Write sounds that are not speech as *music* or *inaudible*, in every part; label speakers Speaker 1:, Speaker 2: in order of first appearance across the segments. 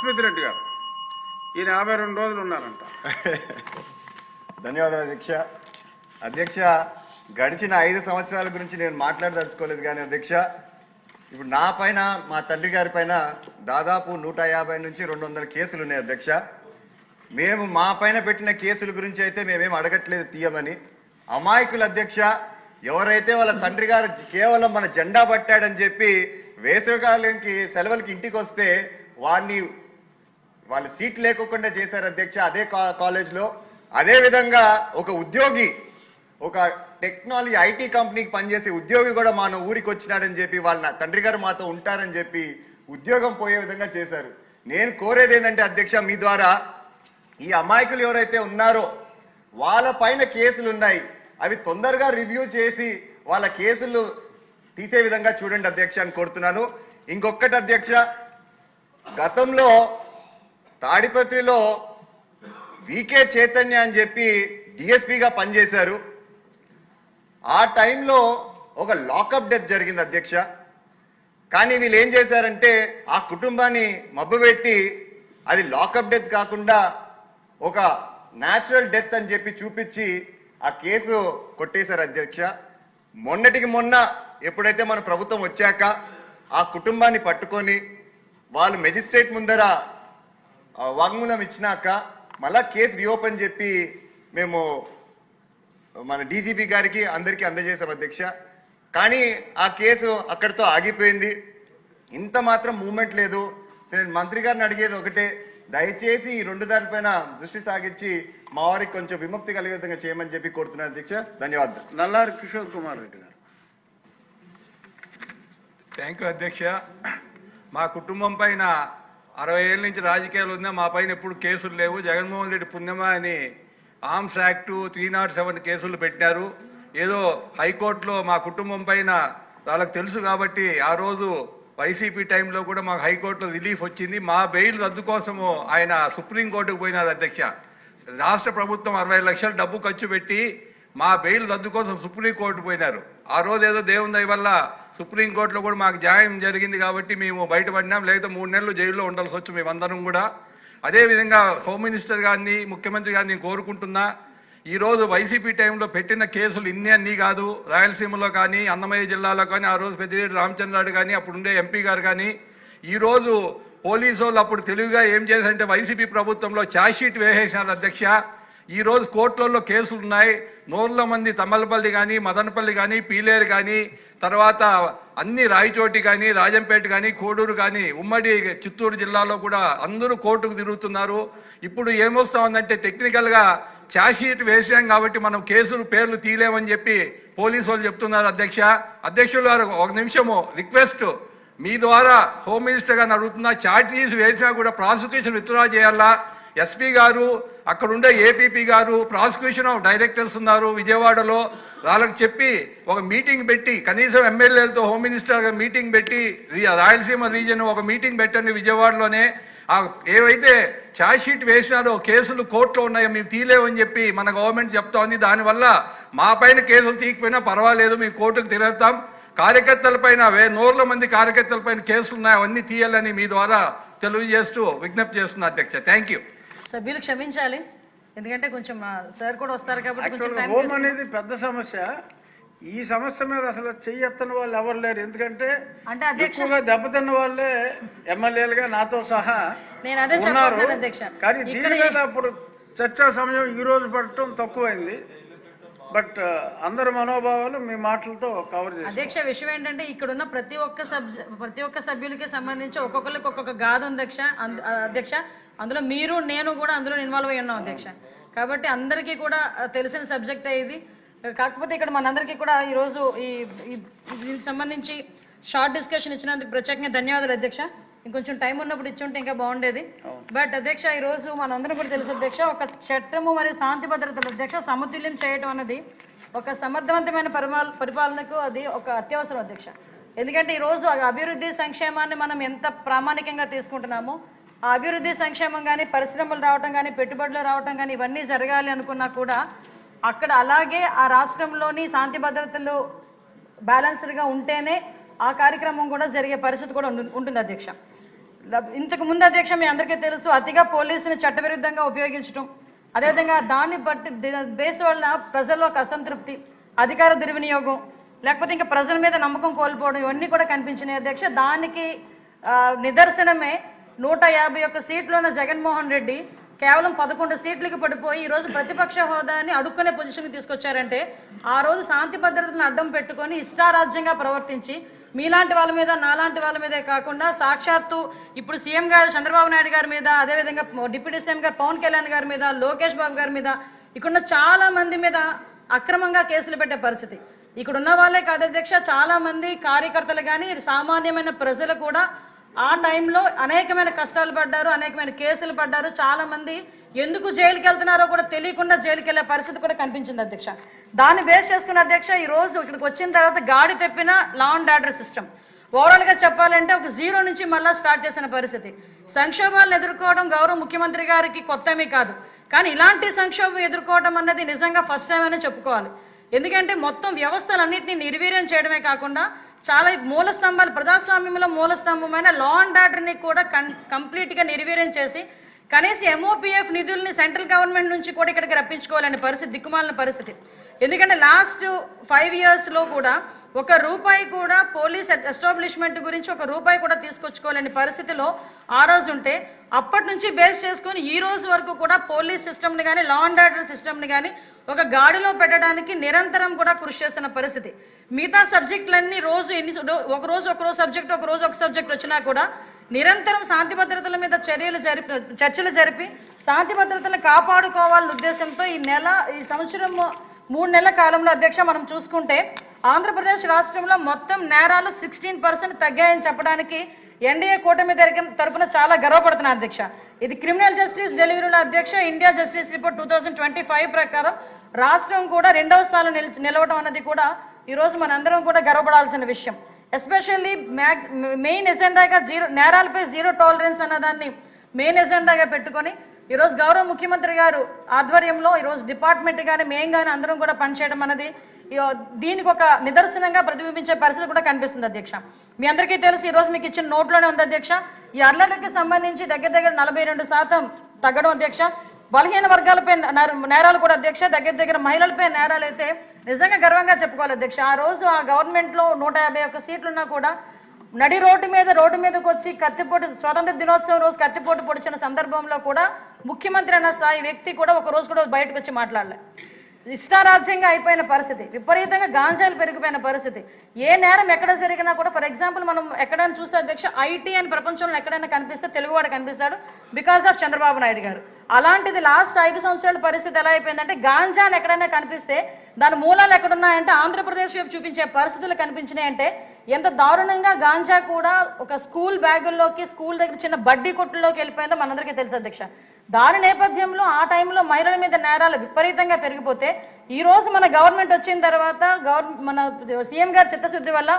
Speaker 1: లక్ష్మీత్ రెడ్డి గారు. ఈయన యాభై రెండు రోజులు ఉన్నారంట. *laughs*
Speaker 2: ధన్యవాదాలు అధ్యక్ష అధ్యక్ష గడిచిన ఐదు సంవత్సరాల గురించి నేను మాట్లాడదలుచుకోలేదు కానీ అధ్యక్ష ఇప్పుడు నా పైన మా తండ్రి గారి పైన దాదాపు నూట యాభై నుంచి రెండు వందల కేసులు ఉన్నాయి అధ్యక్ష. మేము మా పైన పెట్టిన కేసుల గురించి అయితే మేమేం అడగట్లేదు తీయమని. అమాయకుల అధ్యక్ష ఎవరైతే వాళ్ళ తండ్రి గారు కేవలం మన జెండా పట్టాడని చెప్పి వేసవికాలంకి సెలవులకి ఇంటికి వస్తే వాడిని వాళ్ళు సీట్ లేకోకుండా చేశారు అధ్యక్ష అదే కా- కాలేజ్లో. అదే విధంగా ఒక ఉద్యోగి ఒక టెక్నాలజీ ఐటీ కంపెనీకి పనిచేసే ఉద్యోగి కూడా మన ఊరికి వచ్చినాడని చెప్పి వాళ్ళ తండ్రి గారు మాతో ఉంటారని చెప్పి ఉద్యోగం పోయే విధంగా చేశారు. నేను కోరేది ఏంటంటే అధ్యక్ష మీ ద్వారా ఈ అమాయకులు ఎవరైతే ఉన్నారో వాళ్ళ పైన కేసులు ఉన్నాయి. అవి తొందరగా రివ్యూ చేసి వాళ్ళ కేసులు తీసే విధంగా చూడండి అధ్యక్ష అని కోరుతున్నాను. ఇంకొకటి అధ్యక్ష గతంలో తాడిపత్రిలో వికే చైతన్య అని చెప్పి డిఎస్పీగా పనిచేశారు. ఆ టైంలో ఒక లాకప్ డెత్ జరిగింది అధ్యక్ష. కానీ వీళ్ళు ఏం చేశారంటే ఆ కుటుంబాన్ని మబ్బుపెట్టి అది లాకప్ డెత్ కాకుండా ఒక న్యాచురల్ డెత్ అని చెప్పి చూపించి ఆ కేసు కొట్టేశారు అధ్యక్ష. మొన్నటికి మొన్న ఎప్పుడైతే మన ప్రభుత్వం వచ్చాక ఆ కుటుంబాన్ని పట్టుకొని వాళ్ళు మెజిస్ట్రేట్ ముందర వాంగ్మూలం ఇచ్చినాక మళ్ళా కేసు రీఓపెన్ చెప్పి మేము మన డీజీపీ గారికి అందరికీ అందజేశాం అధ్యక్ష. కానీ ఆ కేసు అక్కడితో ఆగిపోయింది. ఇంత మాత్రం మూమెంట్ లేదు. నేను మంత్రి గారిని అడిగేది ఒకటే. దయచేసి ఈ రెండు దానిపైన దృష్టి సాగించి మా వారికి కొంచెం విముక్తి కలిగే విధంగా చేయమని చెప్పి కోరుతున్నాను అధ్యక్ష. ధన్యవాదాలు.
Speaker 1: నల్లారి కిషోర్ కుమార్ రెడ్డి గారు.
Speaker 3: థ్యాంక్ యూ అధ్యక్ష. మా కుటుంబం పైన అరవై ఏళ్ళ నుంచి రాజకీయాలు ఉన్నా మా పైన ఎప్పుడు కేసులు లేవు. జగన్మోహన్ రెడ్డి పుణ్యమా అని arms act three not seven కేసులు పెట్టారు ఏదో హైకోర్టులో మా కుటుంబం పైన వాళ్ళకి తెలుసు కాబట్టి ఆ రోజు వైసీపీ టైంలో కూడా మాకు హైకోర్టులో రిలీఫ్ వచ్చింది. మా బెయిల్ రద్దు కోసము ఆయన సుప్రీంకోర్టుకు పోయినారు అధ్యక్ష. రాష్ట్ర ప్రభుత్వం అరవై లక్షలు డబ్బు ఖర్చు పెట్టి మా బెయిల్ రద్దు కోసం సుప్రీంకోర్టు పోయినారు. ఆ రోజు ఏదో దేవుని దయ వల్ల సుప్రీంకోర్టులో కూడా మాకు న్యాయం జరిగింది కాబట్టి మేము బయటపడినాం. లేకపోతే మూడు నెలలు జైల్లో ఉండాల్సి వచ్చు మేమందరం కూడా. అదేవిధంగా హోమ్ మినిస్టర్ గారిని ముఖ్యమంత్రి గారిని కోరుకుంటున్నా. ఈరోజు వైసీపీ టైంలో పెట్టిన కేసులు ఇన్ని అన్నీ కాదు. రాయలసీమలో కానీ అన్నమయ్య జిల్లాలో కానీ ఆ రోజు పెద్దిరెడ్డి రామచంద్రాడు కానీ అప్పుడుండే ఎంపీ గారు కానీ ఈరోజు పోలీసు వాళ్ళు అప్పుడు తెలివిగా ఏం చేశారంటే వైసీపీ ప్రభుత్వంలో ఛార్జ్షీట్ వేసేసినారు అధ్యక్ష. ఈ రోజు కోర్టులలో కేసులు ఉన్నాయి నూర్ల మంది తమ్మలపల్లి కానీ మదనపల్లి కానీ పీలేరు కానీ తర్వాత అన్ని రాయచోటి కానీ రాజంపేట కానీ కోడూరు కానీ ఉమ్మడి చిత్తూరు జిల్లాలో కూడా అందరూ కోర్టుకు తిరుగుతున్నారు. ఇప్పుడు ఏమొస్తా ఉందంటే టెక్నికల్ ఛార్జ్షీట్ వేసాం కాబట్టి మనం కేసులు పేర్లు తీయలేమని చెప్పి పోలీసు వాళ్ళు చెప్తున్నారు అధ్యక్ష. అధ్యక్షులు గారు ఒక నిమిషము రిక్వెస్ట్. మీ ద్వారా హోమ్ మినిస్టర్ గారిని అడుగుతున్నా ఛార్జీస్ వేసినా కూడా ప్రాసిక్యూషన్ విత్డ్రా చేయాలా? ఎస్పీ గారు అక్కడుండే ఏపీపీ గారు ప్రాసిక్యూషన్ ఆఫ్ డైరెక్టర్స్ ఉన్నారు విజయవాడలో. వాళ్ళకి చెప్పి ఒక మీటింగ్ పెట్టి కనీసం ఎమ్మెల్యేలతో హోమ్ మినిస్టర్ గారు మీటింగ్ పెట్టి రాయలసీమ రీజన్ ఒక మీటింగ్ పెట్టండి విజయవాడలోనే. ఆ ఏవైతే ఛార్జ్షీట్ వేసినారో కేసులు కోర్టులో ఉన్నాయో మేము తీయలేమని చెప్పి మన గవర్నమెంట్ చెప్తా ఉంది దానివల్ల మా పైన కేసులు తీయకపోయినా పర్వాలేదు మేము కోర్టుకు తిరుగుతాం. కార్యకర్తల పైన వే నూర్ల మంది కార్యకర్తల పైన కేసులు ఉన్నాయి అవన్నీ తీయాలని మీ ద్వారా తెలియజేస్తూ విజ్ఞప్తి చేస్తున్నా అధ్యక్ష. థ్యాంక్ యూ
Speaker 4: సభ్యులు క్షమించాలి. ఎందుకంటే కొంచెం సార్ కూడా వస్తారు కాబట్టి
Speaker 1: హోమ్ అనేది పెద్ద సమస్య. ఈ సమస్య మీద అసలు చెయ్యెత్తని వాళ్ళు ఎవరు లేరు. ఎందుకంటే ఎక్కువగా దెబ్బతిన్న వాళ్ళే ఎమ్మెల్యేలుగా నాతో సహా
Speaker 4: నేను అదే
Speaker 1: కానీ దీని మీద అప్పుడు చర్చా సమయం ఈ రోజు పడటం తక్కువైంది. బట్ అందరి మనోభావాలు మీ మాటలతో కవర్ చేసి
Speaker 4: అధ్యక్ష విషయం ఏంటంటే ఇక్కడ ఉన్న ప్రతి ఒక్క సబ్ ప్రతి ఒక్క సభ్యులకి సంబంధించి ఒక్కొక్కరికి ఒక్కొక్క గాథ ఉంది అధ్యక్ష. అధ్యక్ష అందులో మీరు నేను కూడా అందులో ఇన్వాల్వ్ అయి ఉన్నాం అధ్యక్ష. కాబట్టి అందరికీ కూడా తెలిసిన సబ్జెక్ట్ ఇది. కాకపోతే ఇక్కడ మనందరికీ కూడా ఈరోజు ఈ ఈ- దీనికి సంబంధించి షార్ట్ డిస్కషన్ ఇచ్చినందుకు ప్రత్యేకంగా ధన్యవాదాలు అధ్యక్ష. ఇంకొంచెం టైం ఉన్నప్పుడు ఇచ్చుంటే ఇంకా బాగుండేది. బట్ అధ్యక్ష ఈ రోజు మనందరం కూడా తెలుసు అధ్యక్ష ఒక చట్టము మరియు శాంతి భద్రతల అధ్యక్ష సమతుల్యం చేయటం అన్నది ఒక సమర్థవంతమైన పరిపాల పరిపాలనకు అది ఒక అత్యవసరం అధ్యక్ష. ఎందుకంటే ఈ రోజు ఆ అభివృద్ధి సంక్షేమాన్ని మనం ఎంత ప్రామాణికంగా తీసుకుంటున్నామో అభివృద్ధి సంక్షేమం కానీ పరిశ్రమలు రావటం కానీ పెట్టుబడులు రావటం కానీ ఇవన్నీ జరగాలి అనుకున్నా కూడా అక్కడ అలాగే ఆ రాష్ట్రంలోని శాంతి భద్రతలు బ్యాలెన్స్డ్గా ఉంటేనే ఆ కార్యక్రమం కూడా జరిగే పరిస్థితి కూడా ఉంటుంది అధ్యక్ష. ఇంతకు ముందు అధ్యక్ష మీ అందరికీ తెలుసు అతిగా పోలీసుని చట్టవిరుద్ధంగా ఉపయోగించడం అదేవిధంగా దాన్ని బట్టి బేస్ వల్ల ప్రజల్లో ఒక అసంతృప్తి అధికార దుర్వినియోగం లేకపోతే ఇంకా ప్రజల మీద నమ్మకం కోల్పోవడం ఇవన్నీ కూడా కనిపించినాయి అధ్యక్ష. దానికి నిదర్శనమే నూట యాభై ఒక్క సీట్లున్న జగన్మోహన్ రెడ్డి కేవలం పదకొండు సీట్లకి పడిపోయి ఈ రోజు ప్రతిపక్ష హోదాని అడుక్కునే పొజిషన్కి తీసుకొచ్చారంటే ఆ రోజు శాంతి భద్రతలను అడ్డం పెట్టుకొని ఇష్టారాజ్యంగా ప్రవర్తించి మీలాంటి వాళ్ళ మీద నాలాంటి వాళ్ళ మీదే కాకుండా సాక్షాత్తు ఇప్పుడు సీఎం గారు చంద్రబాబు నాయుడు గారి మీద అదేవిధంగా డిప్యూటీ సీఎం గారు పవన్ కళ్యాణ్ గారి మీద లోకేష్ బాబు గారి మీద ఇక్కడున్న చాలా మంది మీద అక్రమంగా కేసులు పెట్టే పరిస్థితి. ఇక్కడ ఉన్న వాళ్ళే కాదు అధ్యక్ష చాలా మంది కార్యకర్తలు కానీ సామాన్యమైన ప్రజలు కూడా ఆ టైంలో అనేకమైన కష్టాలు పడ్డారు అనేకమైన కేసులు పడ్డారు. చాలామంది ఎందుకు జైలుకి వెళ్తున్నారో కూడా తెలియకుండా జైలుకి వెళ్ళే పరిస్థితి కూడా కనిపించింది అధ్యక్ష. దాన్ని బేస్ చేసుకున్న అధ్యక్ష ఈ రోజు ఇక్కడికి వచ్చిన తర్వాత గాడి తెప్పిన లా అండ్ ఆర్డర్ సిస్టమ్ ఓవరాల్గా చెప్పాలంటే ఒక జీరో నుంచి మళ్ళా స్టార్ట్ చేసిన పరిస్థితి. సంక్షోభాలను ఎదుర్కోవడం గౌరవ ముఖ్యమంత్రి గారికి కొత్తమీ కాదు. కానీ ఇలాంటి సంక్షోభం ఎదుర్కోవడం అన్నది నిజంగా ఫస్ట్ టైం అనే చెప్పుకోవాలి. ఎందుకంటే మొత్తం వ్యవస్థలన్నింటినీ నిర్వీర్యం చేయడమే కాకుండా చాలా మూల స్తంభాలు ప్రజాస్వామ్యంలో మూల స్తంభమైన లా అండ్ ఆర్డర్ని కూడా కన్ కంప్లీట్గా నిర్వీర్యం చేసి కనీసం ఎంఓపీఎఫ్ నిధుల్ని సెంట్రల్ గవర్నమెంట్ నుంచి కూడా ఇక్కడికి రప్పించుకోవాలనే పరిస్థితి దిక్కుమాలిన పరిస్థితి. ఎందుకంటే లాస్ట్ ఫైవ్ ఇయర్స్లో కూడా ఒక రూపాయి కూడా పోలీస్ ఎస్టాబ్లిష్మెంట్ గురించి ఒక రూపాయి కూడా తీసుకొచ్చుకోలేని పరిస్థితిలో ఆ రోజు ఉంటే అప్పటి నుంచి బేస్ చేసుకొని ఈ రోజు వరకు కూడా పోలీస్ సిస్టమ్ని కానీ లా అండ్ ఆర్డర్ సిస్టమ్ని కానీ ఒక గాడిలో పెట్టడానికి నిరంతరం కూడా కృషి చేస్తున్న పరిస్థితి. మిగతా సబ్జెక్టులన్నీ రోజు ఎన్ని ఒక రోజు ఒక రోజు సబ్జెక్ట్ ఒక రోజు ఒక సబ్జెక్ట్ వచ్చినా కూడా నిరంతరం శాంతి భద్రతల మీద చర్యలు జరిపి చర్చలు జరిపి శాంతి భద్రతలను కాపాడుకోవాలనే ఉద్దేశంతో ఈ నెల ఈ సంవత్సరం మూడు నెలల కాలంలో అధ్యక్ష మనం చూసుకుంటే ఆంధ్రప్రదేశ్ రాష్ట్రంలో మొత్తం నేరాలు సిక్స్టీన్ పర్సెంట్ తగ్గాయని చెప్పడానికి ఎన్డీఏ కూటమి తరగ- తరపున చాలా గర్వపడుతున్నారు అధ్యక్ష. ఇది క్రిమినల్ జస్టిస్ డెలివరీల అధ్యక్ష India justice report two twenty five ప్రకారం రాష్ట్రం కూడా రెండవ స్థానం నిల్ నిలవడం అన్నది కూడా ఈరోజు మనందరం కూడా గర్వపడాల్సిన విషయం. ఎస్పెషల్లీ మ్యాక్ మెయిన్ ఎజెండాగా జీరో నేరాలపై జీరో టాలరెన్స్ అన్నదాన్ని మెయిన్ ఎజెండాగా పెట్టుకొని ఈరోజు గౌరవ ముఖ్యమంత్రి గారు ఆధ్వర్యంలో ఈరోజు డిపార్ట్మెంట్ కానీ మేము కానీ అందరం కూడా పనిచేయడం అన్నది ఈ- దీనికి ఒక నిదర్శనంగా ప్రతిబింబించే పరిస్థితి కూడా కనిపిస్తుంది అధ్యక్ష. మీ అందరికీ తెలుసు ఈరోజు మీకు ఇచ్చిన నోట్లోనే ఉంది అధ్యక్ష. ఈ అల్లర్లకి సంబంధించి దగ్గర దగ్గర నలభై రెండు శాతం తగ్గడం అధ్యక్ష. బలహీన వర్గాలపై నేరాలు కూడా అధ్యక్ష దగ్గర దగ్గర మహిళలపై నేరాలు అయితే నిజంగా గర్వంగా చెప్పుకోవాలి అధ్యక్ష. ఆ రోజు ఆ గవర్నమెంట్లో నూట యాభై ఒక్క సీట్లున్నా కూడా నడి రోడ్డు మీద రోడ్డు మీదకి వచ్చి కత్తిపోటు స్వాతంత్ర దినోత్సవం రోజు కత్తిపోటు పొడిచిన సందర్భంలో కూడా ముఖ్యమంత్రి అన్న స్థాయి వ్యక్తి కూడా ఒక రోజు కూడా బయటకు వచ్చి మాట్లాడలే. ఇష్టారాజ్యంగా అయిపోయిన పరిస్థితి. విపరీతంగా గాంజాలు పెరిగిపోయిన పరిస్థితి. ఏ నేరం ఎక్కడ జరిగినా కూడా ఫర్ ఎగ్జాంపుల్ మనం ఎక్కడైనా చూస్తే అధ్యక్ష ఐటీ అని ప్రపంచంలో ఎక్కడైనా కనిపిస్తే తెలుగువాడు కనిపిస్తాడు బికాస్ ఆఫ్ చంద్రబాబు నాయుడు గారు. అలాంటిది లాస్ట్ ఐదు సంవత్సరాల పరిస్థితి ఎలా అయిపోయిందంటే గాంజాని ఎక్కడైనా కనిపిస్తే దాని మూలాలు ఎక్కడున్నాయంటే ఆంధ్రప్రదేశ్ వైపు చూపించే పరిస్థితులు కనిపించినాయంటే ఎంత దారుణంగా గాంజా కూడా ఒక స్కూల్ బ్యాగుల్లోకి స్కూల్ దగ్గర చిన్న బడ్డీ కొట్టుల్లోకి వెళ్ళిపోయిందో మనందరికీ తెలుసు అధ్యక్ష. దాని నేపథ్యంలో ఆ టైంలో మహిళల మీద నేరాలు విపరీతంగా పెరిగిపోతే ఈ రోజు మన గవర్నమెంట్ వచ్చిన తర్వాత గవర్నమెంట్ మన సీఎం గారి చిత్తశుద్ధి వల్ల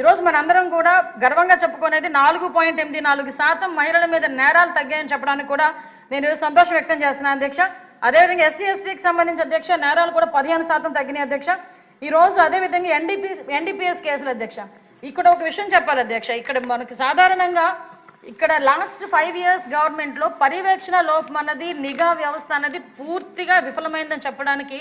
Speaker 4: ఈరోజు మనందరం కూడా గర్వంగా చెప్పుకునేది నాలుగు పాయింట్ ఎనిమిది నాలుగు శాతం మహిళల మీద నేరాలు తగ్గాయని చెప్పడానికి కూడా నేను సంతోషం వ్యక్తం చేస్తున్నాను అధ్యక్ష. అదేవిధంగా ఎస్సీ ఎస్టీకి సంబంధించి అధ్యక్ష నేరాలు కూడా పదిహేను శాతం తగ్గినాయి అధ్యక్ష. ఈ రోజు అదేవిధంగా ఎన్డీపీ ఎన్డీపీఎస్ కేసులు అధ్యక్ష. ఇక్కడ ఒక విషయం చెప్పాలి అధ్యక్ష. ఇక్కడ మనకి సాధారణంగా ఇక్కడ లాస్ట్ ఫైవ్ ఇయర్స్ గవర్నమెంట్లో పర్యవేక్షణ లోపం అన్నది నిఘా వ్యవస్థ అన్నది పూర్తిగా విఫలమైందని చెప్పడానికి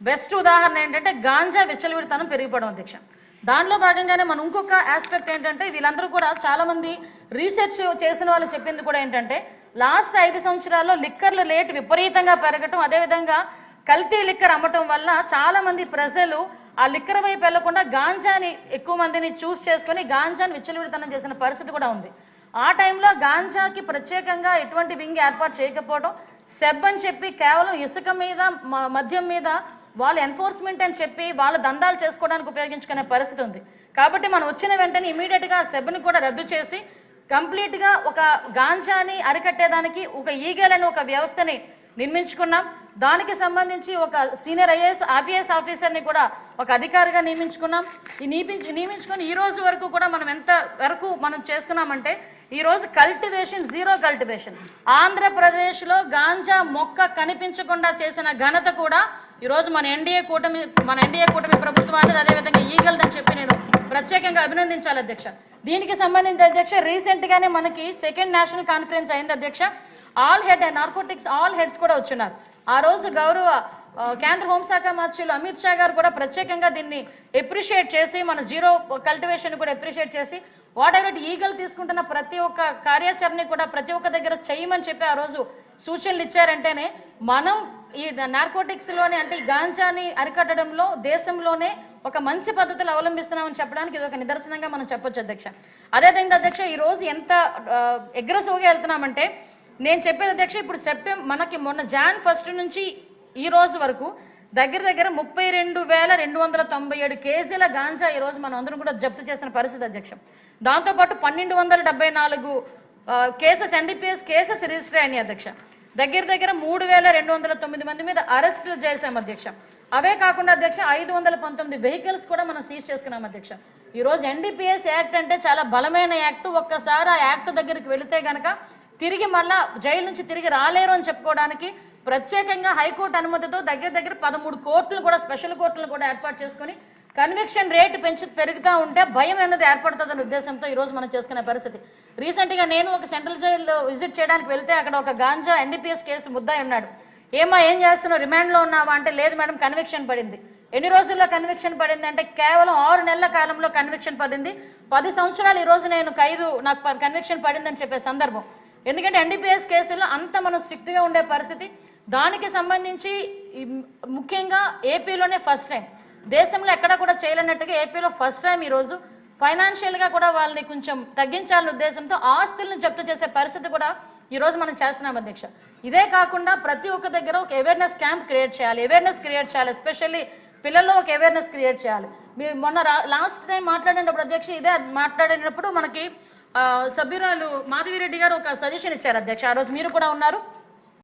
Speaker 4: బెస్ట్ ఉదాహరణ ఏంటంటే గాంజా విచ్చలవిడితనం పెరిగిపోవడం అధ్యక్ష. దానిలో భాగంగానే మనం ఇంకొక ఆస్పెక్ట్ ఏంటంటే వీళ్ళందరూ కూడా చాలా మంది రీసెర్చ్ చేసిన వాళ్ళు చెప్పింది కూడా ఏంటంటే లాస్ట్ ఐదు సంవత్సరాల్లో లిక్కర్లు రేటు విపరీతంగా పెరగటం అదేవిధంగా కల్తీ లిక్కర్ అమ్మటం వల్ల చాలా మంది ప్రజలు ఆ లిక్కర్ వైపు వెళ్ళకుండా గాంజాని ఎక్కువ మందిని చూస్ చేసుకొని గాంజాని విచ్చలవిడితనం చేసిన పరిస్థితి కూడా ఉంది. ఆ టైంలో గాంజాకి ప్రత్యేకంగా ఎటువంటి వింగ్ ఏర్పాటు చేయకపోవడం సెబ్ అని చెప్పి కేవలం ఇసుక మీద మ- మద్యం మీద వాళ్ళు ఎన్ఫోర్స్మెంట్ అని చెప్పి వాళ్ళ దందాలు చేసుకోవడానికి ఉపయోగించుకునే పరిస్థితి ఉంది. కాబట్టి మనం వచ్చిన వెంటనే ఇమీడియట్గా సెబ్ని కూడా రద్దు చేసి కంప్లీట్గా ఒక గాంజాని అరికట్టేదానికి ఒక ఈగలను ఒక వ్యవస్థని నిర్మించుకున్నాం. దానికి సంబంధించి ఒక సీనియర్ ఐఏఎస్ ఐపీఎస్ ఆఫీసర్ని కూడా ఒక అధికారిగా నియమించుకున్నాం. ఈ నియమించు నియమించుకొని ఈ రోజు వరకు కూడా మనం ఎంత వరకు మనం చేసుకున్నామంటే ఈ రోజు కల్టివేషన్ జీరో కల్టివేషన్. ఆంధ్రప్రదేశ్లో గాంజా మొక్క కనిపించకుండా చేసిన ఘనత కూడా ఈ రోజు మన ఎన్డీఏ కూటమి మన ఎన్డీఏ కూటమి ప్రభుత్వాన్ని అదేవిధంగా ఈగలదని చెప్పి నేను ప్రత్యేకంగా అభినందించాలి అధ్యక్ష. దీనికి సంబంధించి అధ్యక్ష రీసెంట్గానే మనకి సెకండ్ నేషనల్ కాన్ఫరెన్స్ అయింది అధ్యక్ష. All head narcotics all heads కూడా వచ్చున్నారు ఆ రోజు గౌరవ కేంద్ర హోంశాఖ మంత్రులు అమిత్ షా గారు కూడా ప్రత్యేకంగా దీన్ని ఎప్రిషియేట్ చేసి మన జీరో కల్టివేషన్ కూడా ఎప్రిషియేట్ చేసి వాట్ ఎవర్ ఈగల్ తీసుకుంటున్న ప్రతి ఒక్క కార్యాచరణ కూడా ప్రతి ఒక్క దగ్గర చేయమని చెప్పి ఆ రోజు సూచనలు ఇచ్చారంటేనే మనం ఈ నార్కోటిక్స్లోనే అంటే ఈ గాంజాని అరికట్టడంలో దేశంలోనే ఒక మంచి పద్ధతులు అవలంబిస్తున్నామని చెప్పడానికి ఇది ఒక నిదర్శనంగా మనం చెప్పొచ్చు అధ్యక్ష. అదేవిధంగా అధ్యక్ష ఈ రోజు ఎంత అగ్రెసివ్గా వెళ్తున్నామంటే నేను చెప్పేది అధ్యక్ష ఇప్పుడు సెప్టెంబర్ మనకి మొన్న జాన్ ఫస్ట్ నుంచి ఈ రోజు వరకు దగ్గర దగ్గర ముప్పై రెండు వేల రెండు వందల తొంభై ఏడు కేజీల గాంజా ఈ రోజు మనం అందరం కూడా జప్తు చేసిన పరిస్థితి అధ్యక్షం. దాంతోపాటు పన్నెండు వందల డెబ్బై నాలుగు కేసెస్ ఎన్డీపీఎస్ కేసెస్ రిజిస్టర్ అయినాయి అధ్యక్ష. దగ్గర దగ్గర మూడు వేల రెండు వందల తొమ్మిది మంది మీద అరెస్టులు చేశాం అధ్యక్ష. అవే కాకుండా అధ్యక్ష ఐదు వందల పంతొమ్మిది వెహికల్స్ కూడా మనం సీజ్ చేసుకున్నాం అధ్యక్ష. ఈ రోజు ఎన్డీపీఎస్ యాక్ట్ అంటే చాలా బలమైన యాక్ట్ ఒక్కసారి ఆ యాక్ట్ దగ్గరికి వెళితే గనక తిరిగి మళ్ళా జైలు నుంచి తిరిగి రాలేరు అని చెప్పుకోవడానికి ప్రత్యేకంగా హైకోర్టు అనుమతితో దగ్గర దగ్గర పదమూడు కోర్టులు కూడా స్పెషల్ కోర్టులు కూడా ఏర్పాటు చేసుకుని కన్విక్షన్ రేట్ పెంచు పెరుగుతూ ఉంటే భయం అనేది ఏర్పడుతుందనే ఉద్దేశంతో ఈరోజు మనం చేసుకునే పరిస్థితి. రీసెంట్గా నేను ఒక సెంట్రల్ జైల్లో విజిట్ చేయడానికి వెళ్తే అక్కడ ఒక గాంజా ఎన్డీపీఎస్ కేసు ముద్దాయి ఉన్నాడు. ఏమా ఏం చేస్తున్నావు? రిమాండ్లో ఉన్నావా? అంటే లేదు మేడం కన్విక్షన్ పడింది. ఎన్ని రోజుల్లో కన్విక్షన్ పడింది? అంటే కేవలం ఆరు నెలల కాలంలో కన్విక్షన్ పడింది. పది సంవత్సరాలు ఈరోజు నేను ఖైదు నాకు కన్విక్షన్ పడిందని చెప్పే సందర్భం. ఎందుకంటే ఎన్డీపీఎస్ కేసులో అంత మనం స్ట్రిక్ట్గా ఉండే పరిస్థితి. దానికి సంబంధించి ముఖ్యంగా ఏపీలోనే ఫస్ట్ టైం దేశంలో ఎక్కడ కూడా చేయలేనట్టుగా ఏపీలో ఫస్ట్ టైం ఈరోజు. ఫైనాన్షియల్గా కూడా వాళ్ళని కొంచెం తగ్గించాలనే ఉద్దేశంతో ఆస్తులను జప్తు చేసే పరిస్థితి కూడా ఈరోజు మనం చేస్తున్నాం అధ్యక్ష. ఇదే కాకుండా ప్రతి ఒక్క దగ్గర ఒక అవేర్నెస్ క్యాంప్ క్రియేట్ చేయాలి. అవేర్నెస్ క్రియేట్ చేయాలి. ఎస్పెషల్లీ పిల్లల్లో ఒక అవేర్నెస్ క్రియేట్ చేయాలి. మీరు మొన్న లాస్ట్ టైం మాట్లాడినప్పుడు అధ్యక్ష ఇదే మాట్లాడినప్పుడు మనకి సభ్యురాలు మాధవిరెడ్డి గారు ఒక సజెషన్ ఇచ్చారు అధ్యక్ష. ఆ రోజు మీరు కూడా ఉన్నారు.